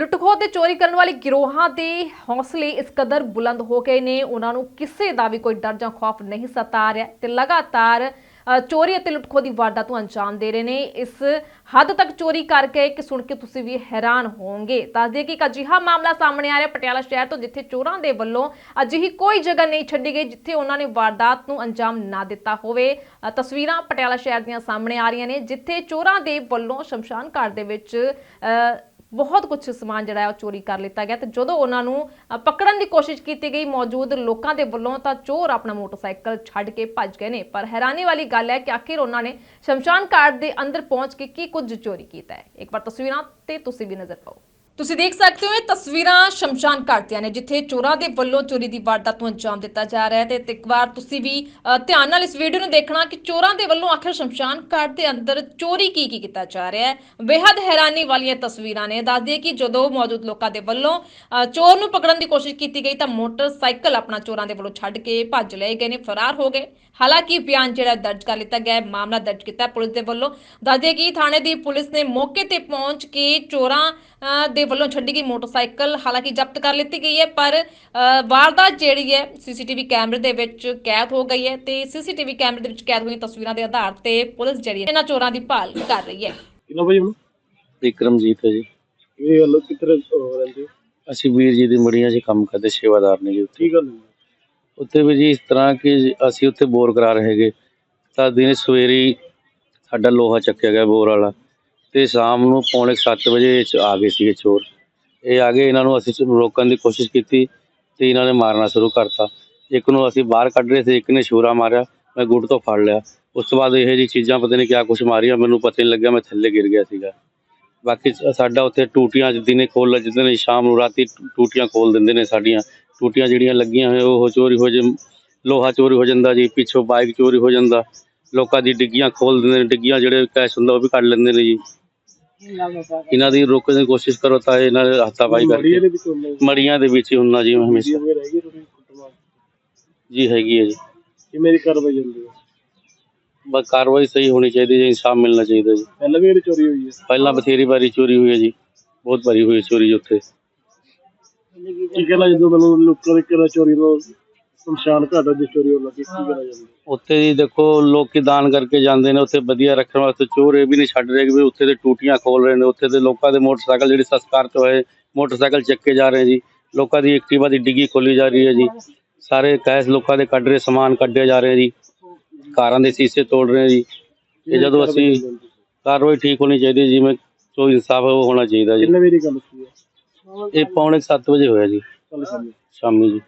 ਲੁੱਟਖੋ ਤੇ ਚੋਰੀ ਕਰਨ ਵਾਲੇ ਗਿਰੋਹਾਂ ਦੇ ਹੌਸਲੇ ਇਸ ਕਦਰ ਬੁਲੰਦ ਹੋ ਗਏ ਨੇ। ਉਹਨਾਂ ਨੂੰ ਕਿਸੇ ਦਾ ਵੀ ਕੋਈ ਡਰ ਜਾਂ ਖੌਫ ਨਹੀਂ ਸਤਾ ਰਿਹਾ ਤੇ ਲਗਾਤਾਰ ਚੋਰੀ ਅਤੇ ਲੁੱਟਖੋ ਦੀ ਵਾਰਦਾਤ ਨੂੰ ਅੰਜਾਮ ਦੇ ਰਹੇ ਨੇ। ਇਸ ਹੱਦ ਤੱਕ ਚੋਰੀ ਕਰ ਗਏ ਕਿ ਸੁਣ ਕੇ ਤੁਸੀਂ ਵੀ ਹੈਰਾਨ ਹੋਵੋਗੇ। ਦੱਸਦੇ ਕਿ ਇੱਕ ਅਜਿਹਾ ਮਾਮਲਾ ਸਾਹਮਣੇ ਆ ਰਿਹਾ ਪਟਿਆਲਾ ਸ਼ਹਿਰ ਤੋਂ, ਜਿੱਥੇ ਚੋਰਾਂ ਦੇ ਵੱਲੋਂ ਅਜਿਹੀ ਕੋਈ ਜਗ੍ਹਾ ਨਹੀਂ ਛੱਡੀ ਗਈ, ਜਿੱਥੇ ਉਹਨਾਂ ਨੇ ਵਾਰਦਾਤ ਨੂੰ ਅੰਜਾਮ ਨਾ ਦਿੱਤਾ ਹੋਵੇ। ਤਸਵੀਰਾਂ ਪਟਿਆਲਾ ਸ਼ਹਿਰ ਦੀਆਂ ਸਾਹਮਣੇ ਆ ਰਹੀਆਂ ਨੇ, ਜਿੱਥੇ ਚੋਰਾਂ ਦੇ ਵੱਲੋਂ ਸ਼ਮਸ਼ਾਨ ਘਾਟ ਦੇ ਵਿੱਚ ਬਹੁਤ ਕੁਝ ਸਮਾਨ ਜਿਹੜਾ ਹੈ ਉਹ ਚੋਰੀ ਕਰ ਲਿੱਤਾ ਗਿਆ ਤੇ ਜਦੋਂ ਉਹਨਾਂ ਨੂੰ ਪਕੜਨ ਦੀ ਕੋਸ਼ਿਸ਼ ਕੀਤੀ ਗਈ, ਮੌਜੂਦ ਲੋਕਾਂ ਦੇ ਵੱਲੋਂ ਤਾਂ ਚੋਰ ਆਪਣਾ ਮੋਟਰਸਾਈਕਲ ਛੱਡ ਕੇ ਭੱਜ ਗਏ ਨੇ। ਪਰ ਹੈਰਾਨੀ ਵਾਲੀ ਗੱਲ ਹੈ ਕਿ ਆਖਿਰ ਉਹਨਾਂ ਨੇ ਸ਼ਮਸ਼ਾਨ ਘਾਟ ਦੇ ਅੰਦਰ ਪਹੁੰਚ ਕੇ ਕੀ ਕੁਝ ਚੋਰੀ ਕੀਤਾ ਹੈ? ਇੱਕ ਵਾਰ ਤਸਵੀਰਾਂ ਤੇ ਤੁਸੀਂ ਵੀ ਨਜ਼ਰ ਪਾਓ। ਤੁਸੀਂ ਦੇਖ ਸਕਦੇ ਹੋ ਇਹ ਤਸਵੀਰਾਂ ਸ਼ਮਸ਼ਾਨ ਘਾਟ ਦੀਆਂ ਨੇ ਜਿੱਥੇ ਚੋਰਾਂ ਦੇ ਵੱਲੋਂ ਚੋਰੀ ਦੀ ਵਾਰਦਾਤ ਨੂੰ ਅੰਜਾਮ ਦਿੱਤਾ ਜਾ ਰਿਹਾ ਹੈ ਤੇ ਇੱਕ ਵਾਰ ਤੁਸੀਂ ਵੀ ਅ, ਧਿਆਨ ਨਾਲ ਇਸ ਵੀਡੀਓ ਨੂੰ ਦੇਖਣਾ ਕਿ ਚੋਰਾਂ ਦੇ ਵੱਲੋਂ ਆਖਿਰ ਸ਼ਮਸ਼ਾਨ ਘਾਟ ਦੇ ਅੰਦਰ ਚੋਰੀ ਕੀ ਕੀ ਕੀਤਾ ਜਾ ਰਿਹਾ ਹੈ। ਬੇहद ਹੈਰਾਨੀ ਵਾਲੀਆਂ ਤਸਵੀਰਾਂ ਨੇ। ਦੱਸ ਦਈਏ ਕਿ ਜਦੋਂ ਮੌਜੂਦ ਲੋਕਾਂ ਦੇ ਵੱਲੋਂ ਅ, ਚੋਰ ਨੂੰ ਪਕੜਨ ਦੀ ਕੋਸ਼ਿਸ਼ ਕੀਤੀ ਗਈ ਤਾਂ ਮੋਟਰਸਾਈਕਲ ਆਪਣਾ ਚੋਰਾਂ ਦੇ ਵੱਲੋਂ ਛੱਡ ਕੇ ਭੱਜ ਲਏ ਗਏ ਨੇ ਫਰਾਰ ਹੋ ਗਏ। ਹਾਲਾਂਕਿ ਬਿਆਨ ਜਿਹੜਾ ਦਰਜ ਕਰ ਲਿੱਤਾ ਗਿਆ ਹੈ ਮਾਮਲਾ ਦਰਜ ਕੀਤਾ ਹੈ ਪੁਲਿਸ ਦੇ ਵੱਲੋਂ। ਦੱਸ ਦਈਏ ਕਿ ਥਾਣੇ ਦੀ ਪੁਲਿਸ ਨੇ ਮੌਕੇ ਤੇ ਪਹੁੰਚ ਕੇ ਚੋਰਾਂ ਅ, ਦੇ ਵੱਲੋਂ ਛੱਡੀ ਗਈ ਮੋਟਰਸਾਈਕਲ ਹਾਲਾਂਕਿ ਜ਼ਬਤ ਕਰ ਲਿੱਤੀ ਗਈ ਹੈ ਪਰ ਵਾਰਦਾਤ ਜਿਹੜੀ ਹੈ ਸੀਸੀਟੀਵੀ ਕੈਮਰੇ ਦੇ ਵਿੱਚ ਕੈਦ ਹੋ ਗਈ ਹੈ ਤੇ ਸੀਸੀਟੀਵੀ ਕੈਮਰੇ ਦੇ ਵਿੱਚ ਕੈਦ ਹੋਈਆਂ ਤਸਵੀਰਾਂ ਦੇ ਆਧਾਰ ਤੇ ਪੁਲਿਸ ਜਿਹੜੀ ਹੈ ਇਹਨਾਂ ਚੋਰਾਂ ਦੀ ਭਾਲ ਕਰ ਰਹੀ ਹੈ। ਕਿੰਨਾ ਭਾਈ ਹੁਣ? ਵਿਕਰਮਜੀਤ ਹੈ ਜੀ। ਇਹ ਗੱਲ ਕਿੱਧਰ ਰਹਿੰਦੇ? ਅਸੀਂ ਵੀਰ ਜੀ ਦੀ ਮੜੀਆਂ 'ਚ ਕੰਮ ਕਰਦੇ ਸੇਵਾਦਾਰ ਨੇ ਜੀ ਉੱਥੇ। ਕੀ ਗੱਲ? ਉੱਥੇ ਵੀ ਜੀ ਇਸ ਤਰ੍ਹਾਂ ਕਿ ਅਸੀਂ ਉੱਥੇ ਬੋਰ ਕਰਾ ਰਹੇ ਹੈਗੇ। ਤਾਂ ਦਿਨ ਸਵੇਰੇ ਸਾਡਾ ਲੋਹਾ ਚੱਕਿਆ ਗਿਆ ਬੋਰ ਵਾਲਾ। ਤੇ ਸ਼ਾਮ ਨੂੰ ਪੌਣੇ 7 ਵਜੇ ਇਹ ਚ ਆ ਗਏ ਸੀਗੇ ਚੋਰ। ਇਹ ਆ ਗਏ, ਇਹਨਾਂ ਨੂੰ ਅਸੀਂ ਰੋਕਣ ਦੀ ਕੋਸ਼ਿਸ਼ ਕੀਤੀ ਤੇ ਇਹਨਾਂ ਨੇ ਮਾਰਨਾ ਸ਼ੁਰੂ ਕਰਤਾ। ਇੱਕ ਨੂੰ ਅਸੀਂ ਬਾਹਰ ਕੱਢ ਰਹੇ ਸੀ, ਇੱਕ ਨੇ ਛੁਰਾ ਮਾਰਿਆ, ਮੈਂ ਗੁੱਟ ਤੋਂ ਫੜ ਲਿਆ। ਉਸ ਤੋਂ ਬਾਅਦ ਇਹੋ ਜਿਹੀ ਚੀਜ਼ਾਂ ਪਤਾ ਨਹੀਂ ਕਿਆ ਕੁਛ ਮਾਰੀਆਂ, ਮੈਨੂੰ ਪਤਾ ਨਹੀਂ ਲੱਗਿਆ, ਮੈਂ ਥੱਲੇ ਗਿਰ ਗਿਆ ਸੀਗਾ। ਬਾਕੀ ਸਾਡਾ ਉੱਥੇ ਟੂਟੀਆਂ ਦਿਨੇ ਖੋਲ ਲੈਂਦੇ ਨੇ ਸ਼ਾਮ ਨੂੰ ਰਾਤੀ ਟੂਟੀਆਂ ਖੋਲ ਦਿੰਦੇ ਨੇ ਸਾਡੀਆਂ। ਟੂਟੀਆਂ ਜਿਹੜੀਆਂ ਲੱਗੀਆਂ ਹੋਈਆਂ, ਉਹ ਚੋਰੀ ਹੋ ਜੇ, ਲੋਹਾ ਚੋਰੀ ਹੋ ਜਾਂਦਾ ਜੀ, ਪਿੱਛੋਂ ਬਾਈਕ ਚੋਰੀ ਹੋ ਜਾਂਦਾ। ਲੋਕਾਂ ਦੀ ਡਿੱਗੀਆਂ ਖੋਲ ਦਿੰਦੇ ਨੇ, ਡਿੱਗੀਆਂ ਜਿਹੜੇ ਕੈਸ਼ ਹੁੰਦਾ ਉਹ ਵੀ ਕੱਢ ਲੈਂਦੇ ਨੇ ਜੀ। ਇਹਨਾਂ ਦੀ ਰੋਕਣ ਦੀ ਕੋਸ਼ਿਸ਼ ਕਰੋ ਤਾਂ ਇਹਨਾਂ ਦੇ ਹੱਥਾਂ-ਪਾਈ ਮੜੀਏ ਕਰਕੇ। ਵਿੱਚ ਹੁੰਦੇ ਮੜੀਆਂ ਦੇ ਵਿੱਚ ਹੀ ਹੁੰਨਾ ਜੀ ਹਮੇਸ਼ਾ। ਜੀ ਕੁੱਟਮਾਰ ਹੈਗੀ ਹੈ ਜੀ। ਕਿ ਮੇਰੀ ਕਾਰਵਾਈ ਜਾਂਦੀ ਹੈ। ਬਸ ਕਾਰਵਾਈ ਸਹੀ ਹੋਣੀ ਚਾਹੀਦੀ ਜੀ ਇਨਸਾਫ ਮਿਲਣਾ ਚਾਹੀਦਾ ਜੀ। ਪਹਿਲਾਂ ਵੀ ਇਹਦੀ ਚੋਰੀ ਹੋਈ ਹੈ। ਪਹਿਲਾਂ ਬਥੇਰੀ ਵਾਰੀ ਚੋਰੀ ਹੋਈ ਹੈ ਜੀ। ਬਹੁਤ ਵਾਰੀ ਹੋਈ ਹੈ ਚੋਰੀ ਉੱਥੇ। ਕੀ ਕਹਿਣਾ ਜਦੋਂ ਮੈਨੂੰ ਲੋਕਾਂ ਦੇ ਕਿਹੜਾ ਚੋਰੀ ਨੂੰ ਸ਼ਮਸ਼ਾਨ ਘਾਟ ਦੀ ਚੋਰੀ ਹੋਣ ਲੱਗੀ ਕੀ ਕਹਿਣਾ ਜਾਂਦੀ? ਉੱਥੇ ਜੀ ਦੇਖੋ ਲੋਕੀ ਦਾਨ ਕਰਕੇ ਜਾਂਦੇ ਨੇ ਉੱਥੇ ਵਧੀਆ ਰੱਖਣ ਵਾਸਤੇ ਚੋਰ ਇਹ ਵੀ ਨਹੀਂ ਛੱਡ ਰਹੇ ਕਿ ਵੀ ਉੱਥੇ ਦੇ ਟੂਟੀਆਂ ਖੋਲ ਰਹੇ ਨੇ ਉੱਥੇ ਦੇ ਲੋਕਾਂ ਦੇ ਮੋਟਰਸਾਈਕਲ ਜਿਹੜੇ ਸੰਸਕਾਰ ਤੋਂ ਹੋਏ ਮੋਟਰਸਾਈਕਲ ਚੱਕੇ ਜਾ ਰਹੇ ਜੀ ਲੋਕਾਂ ਦੀ ਐਕਟਿਵਾ ਦੀ ਡਿੱਗੀ ਖੋਲੀ ਜਾ ਰਹੀ ਹੈ ਜੀ ਸਾਰੇ ਕੈਸ਼ ਲੋਕਾਂ ਦੇ ਕੱਢ ਰਹੇ ਸਮਾਨ ਕੱਢੇ ਜਾ ਰਹੇ ਜੀ ਕਾਰਾਂ ਦੇ ਸ਼ੀਸ਼ੇ ਤੋੜ ਰਹੇ ਜੀ ਇਹ ਜਦੋਂ ਅਸੀਂ ਕਾਰਵਾਈ ਠੀਕ ਹੋਣੀ ਚਾਹੀਦੀ ਹੈ, ਜਿਵੇਂ ਜੋ ਇਨਸਾਫ ਹੈ ਉਹ ਹੋਣਾ ਚਾਹੀਦਾ ਜੀ। ਕਿੰਨੇ ਵਜੇ ਦੀ ਗੱਲ ਸੀ ਇਹ? ਪੌਣੇ 7 ਵਜੇ ਹੋਇਆ ਜੀ ਸ਼ਾਮੀ ਜੀ।